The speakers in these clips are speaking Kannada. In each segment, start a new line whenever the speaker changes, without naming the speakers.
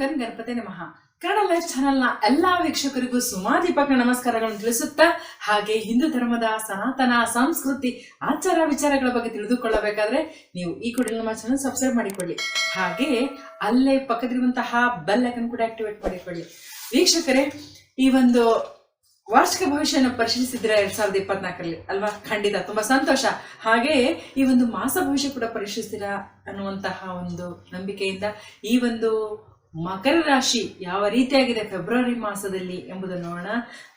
ಗಣಪತಿ ನಮಃ. ಕನ್ನಡ ಲೈಫ್ ಚಾನೆಲ್ನ ಎಲ್ಲಾ ವೀಕ್ಷಕರಿಗೂ ಸುಮಾದೀಪಕ ನಮಸ್ಕಾರಗಳನ್ನು ತಿಳಿಸುತ್ತಾ, ಹಾಗೆ ಹಿಂದೂ ಧರ್ಮದ ಸನಾತನ, ಸಂಸ್ಕೃತಿ, ಆಚಾರ ವಿಚಾರಗಳ ಬಗ್ಗೆ ತಿಳಿದುಕೊಳ್ಳಬೇಕಾದ್ರೆ ನೀವು ಈ ಕೂಡ ನಮ್ಮ ಚಾನಲ್ ಸಬ್ಸ್ಕ್ರೈಬ್ ಮಾಡಿಕೊಳ್ಳಿ. ಹಾಗೆ ಅಲ್ಲೇ ಪಕ್ಕದಿರುವಂತಹ ಬೆಲ್ ಐಕನ್ ಕೂಡ ಆಕ್ಟಿವೇಟ್ ಮಾಡಿಕೊಳ್ಳಿ. ವೀಕ್ಷಕರೇ, ಈ ಒಂದು ವಾರ್ಷಿಕ ಭವಿಷ್ಯನ ಪರಿಶೀಲಿಸಿದ್ರೆ ಎರಡ್ ಸಾವಿರದ ಇಪ್ಪತ್ನಾಲ್ಕರಲ್ಲಿ, ಅಲ್ವಾ? ಖಂಡಿತ, ತುಂಬಾ ಸಂತೋಷ. ಹಾಗೆ ಈ ಒಂದು ಮಾಸ ಭವಿಷ್ಯ ಕೂಡ ಪರಿಶೀಲಿಸ್ತೀರಾ ಅನ್ನುವಂತಹ ಒಂದು ನಂಬಿಕೆಯಿಂದ ಈ ಒಂದು ಮಕರ ರಾಶಿ ಯಾವ ರೀತಿಯಾಗಿದೆ ಫೆಬ್ರವರಿ ಮಾಸದಲ್ಲಿ ಎಂಬುದನ್ನು ನೋಡೋಣ.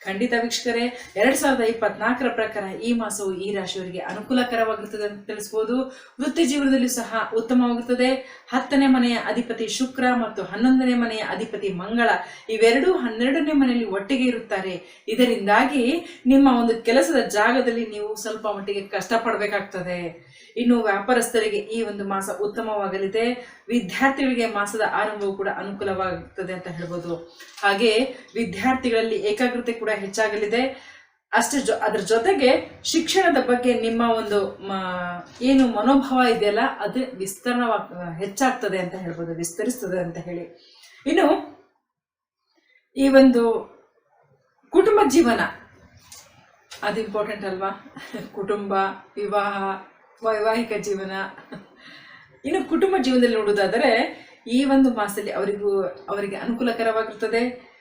ಖಂಡಿತ ವೀಕ್ಷಕರೇ, ಎರಡ್ ಸಾವಿರದ ಇಪ್ಪತ್ನಾಲ್ಕರ ಪ್ರಕಾರ ಈ ಮಾಸವು ಈ ರಾಶಿಯವರಿಗೆ ಅನುಕೂಲಕರವಾಗಿರುತ್ತದೆ ಅಂತ ತಿಳಿಸಬಹುದು ವೃತ್ತಿ ಜೀವನದಲ್ಲಿ ಸಹ ಉತ್ತಮವಾಗಿರುತ್ತದೆ. ಹತ್ತನೇ ಮನೆಯ ಅಧಿಪತಿ ಶುಕ್ರ ಮತ್ತು ಹನ್ನೊಂದನೇ ಮನೆಯ ಅಧಿಪತಿ ಮಂಗಳ ಇವೆರಡೂ ಹನ್ನೆರಡನೇ ಮನೆಯಲ್ಲಿ ಒಟ್ಟಿಗೆ ಇರುತ್ತಾರೆ. ಇದರಿಂದಾಗಿ ನಿಮ್ಮ ಒಂದು ಕೆಲಸದ ಜಾಗದಲ್ಲಿ ನೀವು ಸ್ವಲ್ಪ ಮಟ್ಟಿಗೆ ಕಷ್ಟಪಡಬೇಕಾಗ್ತದೆ. ಇನ್ನು ವ್ಯಾಪಾರಸ್ಥರಿಗೆ ಈ ಒಂದು ಮಾಸ ಉತ್ತಮವಾಗಲಿದೆ. ವಿದ್ಯಾರ್ಥಿಗಳಿಗೆ ಮಾಸದ ಆರಂಭವು ಕೂಡ ಅನುಕೂಲವಾಗುತ್ತದೆ ಅಂತ ಹೇಳ್ಬೋದು. ಹಾಗೆ ವಿದ್ಯಾರ್ಥಿಗಳಲ್ಲಿ ಏಕಾಗ್ರತೆ ಕೂಡ ಹೆಚ್ಚಾಗಲಿದೆ. ಅಷ್ಟೇ ಜೊ, ಅದ್ರ ಜೊತೆಗೆ ಶಿಕ್ಷಣದ ಬಗ್ಗೆ ನಿಮ್ಮ ಒಂದು ಏನು ಮನೋಭಾವ ಇದೆಯಲ್ಲ, ಅದು ವಿಸ್ತರಣವಾಗ, ಹೆಚ್ಚಾಗ್ತದೆ ಅಂತ ಹೇಳ್ಬೋದು, ವಿಸ್ತರಿಸ್ತದೆ ಅಂತ ಹೇಳಿ. ಇನ್ನು, ಈ ಒಂದು ಕುಟುಂಬ ಜೀವನ, ಅದು ಇಂಪಾರ್ಟೆಂಟ್ ಅಲ್ವಾ? ಕುಟುಂಬ, ವಿವಾಹ, ವೈವಾಹಿಕ ಜೀವನ. ಇನ್ನು ಕುಟುಂಬ ಜೀವನದಲ್ಲಿ ನೋಡುವುದಾದರೆ ಈ ಒಂದು ಮಾಸದಲ್ಲಿ ಅವರಿಗೂ ಅವರಿಗೆ ಅನುಕೂಲಕರವಾಗಿರುತ್ತದೆ.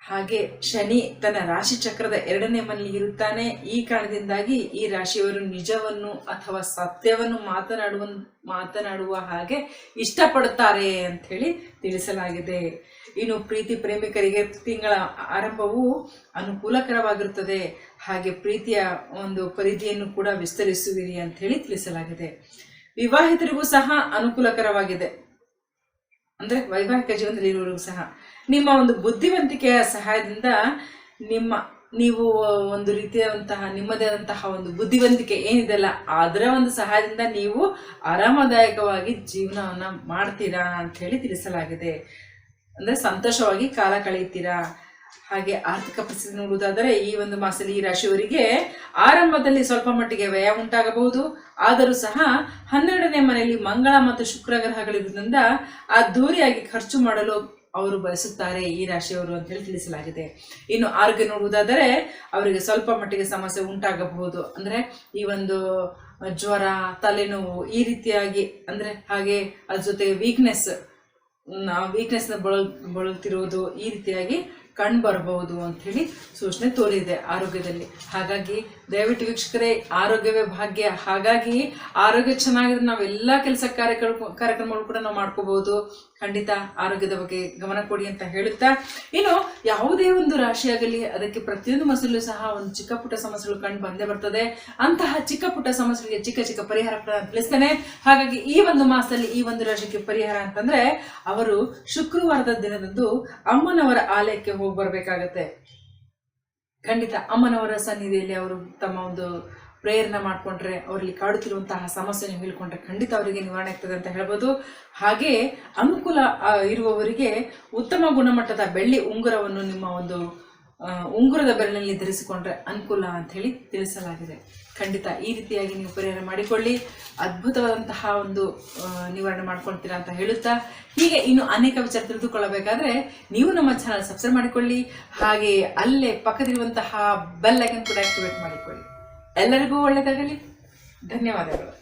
ಹಾಗೆ ಶನಿ ತನ್ನ ರಾಶಿ ಚಕ್ರದ ಎರಡನೇ ಮನೆಯಲ್ಲಿ ಇರುತ್ತಾನೆ. ಈ ಕಾರಣದಿಂದಾಗಿ ಈ ರಾಶಿಯವರು ನಿಜವನ್ನು ಅಥವಾ ಸತ್ಯವನ್ನು ಮಾತನಾಡುವ ಮಾತನಾಡುವ ಹಾಗೆ ಇಷ್ಟಪಡುತ್ತಾರೆ ಅಂತ ಹೇಳಿ ತಿಳಿಸಲಾಗಿದೆ. ಇನ್ನು ಪ್ರೀತಿ ಪ್ರೇಮಿಕರಿಗೆ ತಿಂಗಳ ಆರಂಭವು ಅನುಕೂಲಕರವಾಗಿರುತ್ತದೆ. ಹಾಗೆ ಪ್ರೀತಿಯ ಒಂದು ಪರಿಧಿಯನ್ನು ಕೂಡ ವಿಸ್ತರಿಸುವಿರಿ ಅಂತ ಹೇಳಿ ತಿಳಿಸಲಾಗಿದೆ. ವಿವಾಹಿತರಿಗೂ ಸಹ ಅನುಕೂಲಕರವಾಗಿದೆ. ಅಂದ್ರೆ ವೈವಾಹಿಕ ಜೀವನದಲ್ಲಿ ಇರುವವರಿಗೂ ಸಹ ನಿಮ್ಮ ಒಂದು ಬುದ್ಧಿವಂತಿಕೆಯ ಸಹಾಯದಿಂದ ನಿಮ್ಮ ನೀವು ಒಂದು ರೀತಿಯಾದಂತಹ ನಿಮ್ಮದೇ ಆದಂತಹ ಒಂದು ಬುದ್ಧಿವಂತಿಕೆ ಏನಿದೆಲ್ಲ ಅದರ ಒಂದು ಸಹಾಯದಿಂದ ನೀವು ಆರಾಮದಾಯಕವಾಗಿ ಜೀವನವನ್ನ ಮಾಡ್ತೀರಾ ಅಂತ ಹೇಳಿ ತಿಳಿಸಲಾಗಿದೆ. ಅಂದ್ರೆ ಸಂತೋಷವಾಗಿ ಕಾಲ ಕಳೆಯುತ್ತೀರಾ? ಹಾಗೆ ಆರ್ಥಿಕ ಪರಿಸ್ಥಿತಿ ನೋಡುವುದಾದರೆ ಈ ಒಂದು ಮಾಸದಲ್ಲಿ ಈ ರಾಶಿಯವರಿಗೆ ಆರಂಭದಲ್ಲಿ ಸ್ವಲ್ಪ ಮಟ್ಟಿಗೆ ವ್ಯಯ ಉಂಟಾಗಬಹುದು. ಆದರೂ ಸಹ ಹನ್ನೆರಡನೇ ಮನೆಯಲ್ಲಿ ಮಂಗಳ ಮತ್ತು ಶುಕ್ರ ಗ್ರಹಗಳಿರುವುದರಿಂದ ಅದ್ದೂರಿಯಾಗಿ ಖರ್ಚು ಮಾಡಲು ಅವರು ಬಯಸುತ್ತಾರೆ ಈ ರಾಶಿಯವರು ಅಂತ ಹೇಳಿ ತಿಳಿಸಲಾಗಿದೆ. ಇನ್ನು ಆರೋಗ್ಯ ನೋಡುವುದಾದರೆ ಅವರಿಗೆ ಸ್ವಲ್ಪ ಮಟ್ಟಿಗೆ ಸಮಸ್ಯೆ ಉಂಟಾಗಬಹುದು. ಅಂದ್ರೆ ಈ ಒಂದು ಜ್ವರ, ತಲೆನೋವು ಈ ರೀತಿಯಾಗಿ ಅಂದ್ರೆ ಹಾಗೆ ಅದ್ರ ಜೊತೆಗೆ ವೀಕ್ನೆಸ್ ವೀಕ್ನೆಸ್ನ ಬಳಲ್, ಬಳಲ್ತಿರುವುದು ಈ ರೀತಿಯಾಗಿ ಕಂಡು ಬರಬಹುದು ಅಂತ ಹೇಳಿ ಸೂಚನೆ ತೋರಿದೆ ಆರೋಗ್ಯದಲ್ಲಿ. ಹಾಗಾಗಿ ದಯವಿಟ್ಟು ವೀಕ್ಷಕರೇ, ಆರೋಗ್ಯವೇ ಭಾಗ್ಯ. ಹಾಗಾಗಿ ಆರೋಗ್ಯ ಚೆನ್ನಾಗಿದ್ರೆ ನಾವೆಲ್ಲ ಕೆಲಸ ಕಾರ್ಯಕ್ರಮ ಕಾರ್ಯಕ್ರಮಗಳು ಕೂಡ ನಾವು ಮಾಡ್ಕೋಬಹುದು. ಖಂಡಿತ ಆರೋಗ್ಯದ ಬಗ್ಗೆ ಗಮನ ಕೊಡಿ ಅಂತ ಹೇಳುತ್ತಾ. ಇನ್ನು ಯಾವುದೇ ಒಂದು ರಾಶಿಯಾಗಲಿ ಅದಕ್ಕೆ ಪ್ರತಿಯೊಂದು ಮಸಲು ಸಹ ಒಂದು ಚಿಕ್ಕ ಪುಟ್ಟ ಸಮಸ್ಯೆಗಳು ಕಂಡು ಬಂದೇ ಬರ್ತದೆ. ಅಂತಹ ಚಿಕ್ಕ ಪುಟ್ಟ ಸಮಸ್ಯೆಗಳಿಗೆ ಚಿಕ್ಕ ಚಿಕ್ಕ ಪರಿಹಾರ ತಿಳಿಸ್ತೇನೆ. ಹಾಗಾಗಿ ಈ ಒಂದು ಮಾಸದಲ್ಲಿ ಈ ಒಂದು ರಾಶಿಗೆ ಪರಿಹಾರ ಅಂತಂದ್ರೆ, ಅವರು ಶುಕ್ರವಾರದ ದಿನದಂದು ಅಮ್ಮನವರ ಆಲಯಕ್ಕೆ ಹೋಗಿ ಬರ್ಬೇಕಾಗತ್ತೆ. ಖಂಡಿತ ಅಮ್ಮನವರ ಸನ್ನಿಧಿಯಲ್ಲಿ ಅವರು ತಮ್ಮ ಒಂದು ಪ್ರೇರಣೆ ಮಾಡಿಕೊಂಡ್ರೆ, ಅವರಲ್ಲಿ ಕಾಡುತ್ತಿರುವಂತಹ ಸಮಸ್ಯೆನ ಹೇಳ್ಕೊಂಡ್ರೆ ಖಂಡಿತ ಅವರಿಗೆ ನಿವಾರಣೆ ಆಗ್ತದೆ ಅಂತ ಹೇಳ್ಬೋದು. ಹಾಗೆ ಅನುಕೂಲ ಇರುವವರಿಗೆ ಉತ್ತಮ ಗುಣಮಟ್ಟದ ಬೆಳ್ಳಿ ಉಂಗುರವನ್ನು ನಿಮ್ಮ ಒಂದು ಉಂಗುರದ ಬೆರಳಲ್ಲಿ ಧರಿಸಿಕೊಂಡ್ರೆ ಅನುಕೂಲ ಅಂತ ಹೇಳಿ ತಿಳಿಸಲಾಗಿದೆ. ಖಂಡಿತ ಈ ರೀತಿಯಾಗಿ ನೀವು ಪರಿಹಾರ ಮಾಡಿಕೊಳ್ಳಿ. ಅದ್ಭುತವಾದಂತಹ ಒಂದು ನಿವಾರಣೆ ಮಾಡ್ಕೊಳ್ತೀರಾ ಅಂತ ಹೇಳುತ್ತಾ, ಹೀಗೆ ಇನ್ನು ಅನೇಕ ವಿಚಾರ ತಿಳಿದುಕೊಳ್ಳಬೇಕಾದ್ರೆ ನೀವು ನಮ್ಮ ಚಾನಲ್ ಸಬ್ಸ್ಕ್ರೈಬ್ ಮಾಡಿಕೊಳ್ಳಿ. ಹಾಗೆ ಅಲ್ಲೇ ಪಕ್ಕದಿರುವಂತಹ ಬೆಲ್ ಐಕನ್ ಕೂಡ ಆಕ್ಟಿವೇಟ್ ಮಾಡಿಕೊಳ್ಳಿ. ಎಲ್ಲರಿಗೂ ಒಳ್ಳೆಯದಾಗಲಿ ಧನ್ಯವಾದಗಳು.